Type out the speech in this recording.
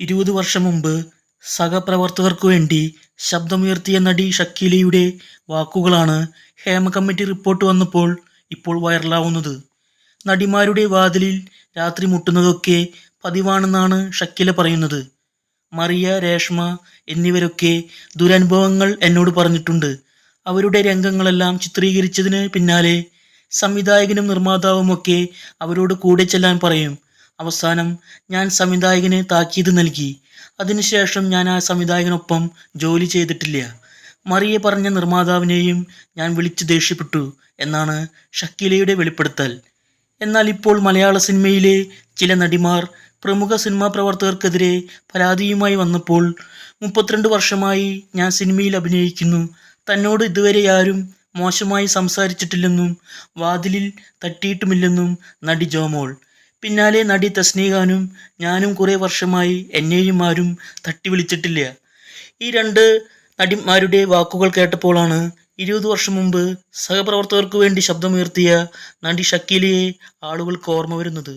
ഇരുപത് വർഷം മുമ്പ് സഹപ്രവർത്തകർക്കു വേണ്ടി ശബ്ദമുയർത്തിയ നടി ഷക്കീലയുടെ വാക്കുകളാണ് ഹേമ കമ്മിറ്റി റിപ്പോർട്ട് വന്നപ്പോൾ ഇപ്പോൾ വൈറലാവുന്നത്. നടിമാരുടെ വാതിലിൽ രാത്രി മുട്ടുന്നതൊക്കെ പതിവാണെന്നാണ് ഷക്കീല പറയുന്നത്. മറിയ രേഷ്മ എന്നിവരൊക്കെ ദുരനുഭവങ്ങൾ എന്നോട് പറഞ്ഞിട്ടുണ്ട്. അവരുടെ രംഗങ്ങളെല്ലാം ചിത്രീകരിച്ചതിന് പിന്നാലെ സംവിധായകനും നിർമ്മാതാവുമൊക്കെ അവരോട് കൂടെ ചെല്ലാൻ പറയും. അവസാനം ഞാൻ സംവിധായകന് താക്കീത് നൽകി. അതിനുശേഷം ഞാൻ ആ സംവിധായകനൊപ്പം ജോലി ചെയ്തിട്ടില്ല. മറിയെ പറഞ്ഞ നിർമ്മാതാവിനെയും ഞാൻ വിളിച്ചു ദേഷ്യപ്പെട്ടു എന്നാണ് ഷക്കീലയുടെ വെളിപ്പെടുത്തൽ. എന്നാൽ ഇപ്പോൾ മലയാള സിനിമയിലെ ചില നടിമാർ പ്രമുഖ സിനിമാ പ്രവർത്തകർക്കെതിരെ പരാതിയുമായി വന്നപ്പോൾ മുപ്പത്തിരണ്ട് വർഷമായി ഞാൻ സിനിമയിൽ അഭിനയിക്കുന്നു. തന്നോട് ഇതുവരെ ആരും മോശമായി സംസാരിച്ചിട്ടില്ലെന്നും വാതിലിൽ തട്ടിയിട്ടുമില്ലെന്നും നടി ജോമോൾ പിന്നാലെ നടി തസ്നീഖാനും ഞാനും കുറേ വർഷമായി എന്നെയും ആരും തട്ടി വിളിച്ചിട്ടില്ല. ഈ രണ്ട് നടിമാരുടെ വാക്കുകൾ കേട്ടപ്പോഴാണ് ഇരുപത് വർഷം മുമ്പ് സഹപ്രവർത്തകർക്ക് വേണ്ടി ശബ്ദമുയർത്തിയ നടി ഷക്കീലയെ ആളുകൾക്ക് ഓർമ്മ വരുന്നത്.